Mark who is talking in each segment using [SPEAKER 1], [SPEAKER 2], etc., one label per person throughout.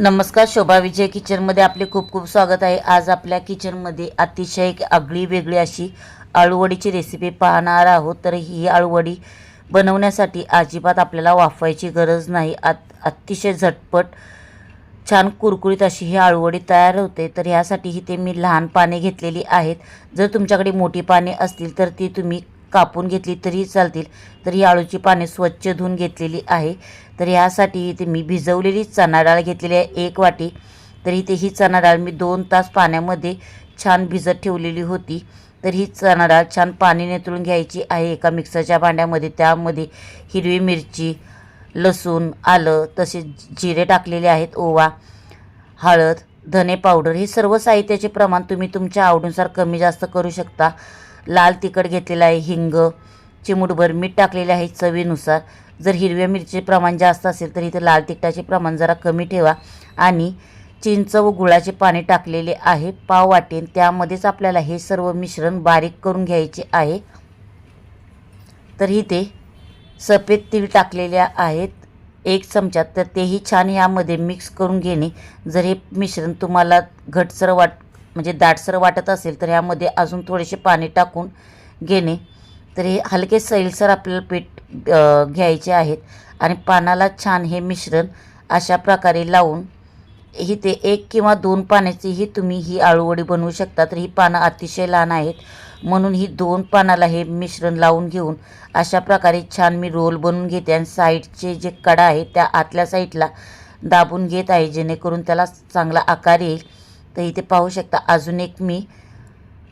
[SPEAKER 1] नमस्कार शोभा विजय किचनमध्ये आपले खूप खूप स्वागत आहे. आज आपल्या किचनमध्ये अतिशय एक आगळी वेगळी अशी आळूवडीची रेसिपी पाहणार आहोत. तर ही आळूवडी बनवण्यासाठी अजिबात आपल्याला वाफवायची गरज नाही. आत अतिशय झटपट छान कुरकुरीत अशी ही आळूवडी तयार होते. तर ह्यासाठी इथे मी लहान पाने घेतलेली आहेत. जर तुमच्याकडे मोठी पाने असतील तर ती तुम्ही कापून घेतली तरी चालतील. तर ही आळूची पाने स्वच्छ धुवून घेतलेली आहे. तर ह्यासाठी इथे मी भिजवलेली चणा डाळ घेतलेली आहे एक वाटी. तर इथे ही चणा डाळ मी दोन तास पाण्यामध्ये छान भिजत ठेवलेली होती. तर ही चणा डाळ छान पाणी नेतळून घ्यायची आहे एका मिक्सरच्या भांड्यामध्ये. त्यामध्ये हिरवी मिरची लसूण आलं तसेच जिरे टाकलेले आहेत ओवा हळद धने पावडर. हे सर्व साहित्याचे प्रमाण तुम्ही तुमच्या आवडीनुसार कमी जास्त करू शकता. लाल तिखट घेतलेलं आहे हिंग चिमूटभर मीठ टाकलेले आहे चवीनुसार. जर हिरव्या मिरचीचे प्रमाण जास्त असेल तर इथे लाल तिखटाचे प्रमाण जरा कमी ठेवा. आणि चिंच व गुळाचे पाणी टाकलेले आहे पाव वाटेन. त्यामध्येच आपल्याला हे सर्व मिश्रण बारीक करून घ्यायचे आहे. तर इथे सफेद तीळ टाकलेल्या आहेत एक चमचा. तर तेही छान यामध्ये मिक्स करून घेणे. जर हे मिश्रण तुम्हाला घटसर वाट म्हणजे दाटसर वाटत असेल तर ह्यामध्ये अजून थोडेसे पाणी टाकून घेणे. तर हे हलके सैलसर आपल्याला पीठ घ्यायचे आहेत. आणि पानाला छान हे मिश्रण अशा प्रकारे लावून ही ते एक किंवा दोन पाण्याचीही तुम्ही ही आळूवडी बनवू शकता. तर ही पानं अतिशय लहान आहेत. म्हणून ही दोन पानाला हे मिश्रण लावून घेऊन अशा प्रकारे छान मी रोल बनवून घेते. आणि साईडचे जे कडा आहे त्या आतल्या साईडला दाबून घेत आहे जेणेकरून त्याला चांगला आकार येईल. तर इथे पाहू शकता अजून एक मी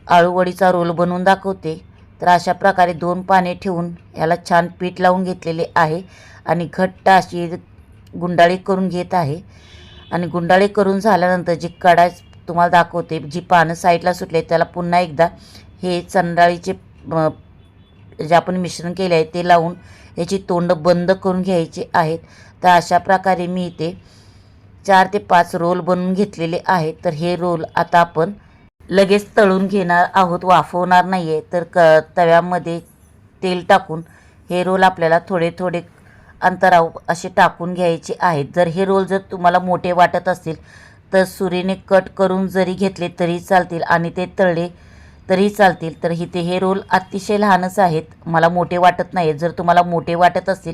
[SPEAKER 1] आळूवडीचा रोल बनवून दाखवते. तर अशा प्रकारे दोन पाने ठेवून याला छान पीठ लावून घेतलेले आहे आणि घट्ट अशी गुंडाळी करून घेत आहे. आणि गुंडाळी करून झाल्यानंतर जी कडा तुम्हाला दाखवते जी पानं साईडला सुटले त्याला पुन्हा एकदा हे चंडाळीचे जे आपण मिश्रण केले आहे ते लावून याची तोंड बंद करून घ्यायची आहेत. तर अशा प्रकारे मी इथे चार ते पाच रोल बनवून घेतलेले आहेत. तर हे रोल आता आपण लगेच तळून घेणार आहोत. वाफवणार नाही आहे तर क तव्यामध्ये तेल टाकून हे रोल आपल्याला थोडे थोडे अंतराव असे टाकून घ्यायचे आहेत. जर हे रोल जर तुम्हाला मोठे वाटत असतील तर सुरीने कट करून जरी घेतले तरी चालतील आणि ते तळले तरी चालतील. तर इथे हे रोल अतिशय लहानच आहेत. मला मोठे वाटत नाही जर तुम्हाला मोठे वाटत असतील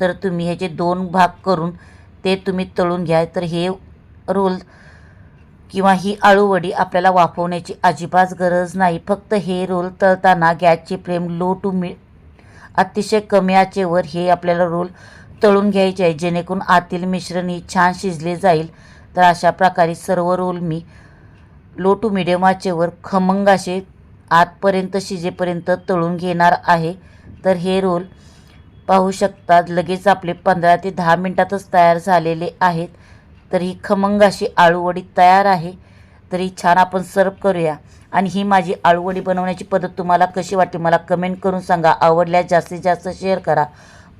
[SPEAKER 1] तर तुम्ही ह्याचे दोन भाग करून ते तुम्ही तळून घ्या. तर हे रोल किंवा ही आळूवडी आपल्याला वाफवण्याची अजिबात गरज नाही. फक्त हे रोल तळताना गॅसची फ्लेम लो टू मी अतिशय कमी आचेवर हे आपल्याला रोल तळून घ्यायचे आहे. जेणेकरून आतील मिश्रण ही छान शिजले जाईल. तर अशा प्रकारे सर्व रोल मी लो टू मिडियम आचेवर खमंग असे आतपर्यंत शिजेपर्यंत तळून घेणार आहे. तर हे रोल पाहू शकतात. लगेच आपले पंधरा ते दहा मिनटातच तयार झालेले आहेत. तर ही खमंग अशी आळूवडी तयार आहे. तरी छान आपण सर्व करूया. आणि ही माझी आळूवडी बनवण्याची पद्धत तुम्हाला कशी वाटते मला कमेंट करून सांगा. आवडल्यास जास्तीत जास्त शेअर करा.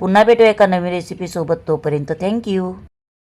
[SPEAKER 1] पुन्हा भेटूया एका नवीन रेसिपीसोबत तोपर्यंत थँक्यू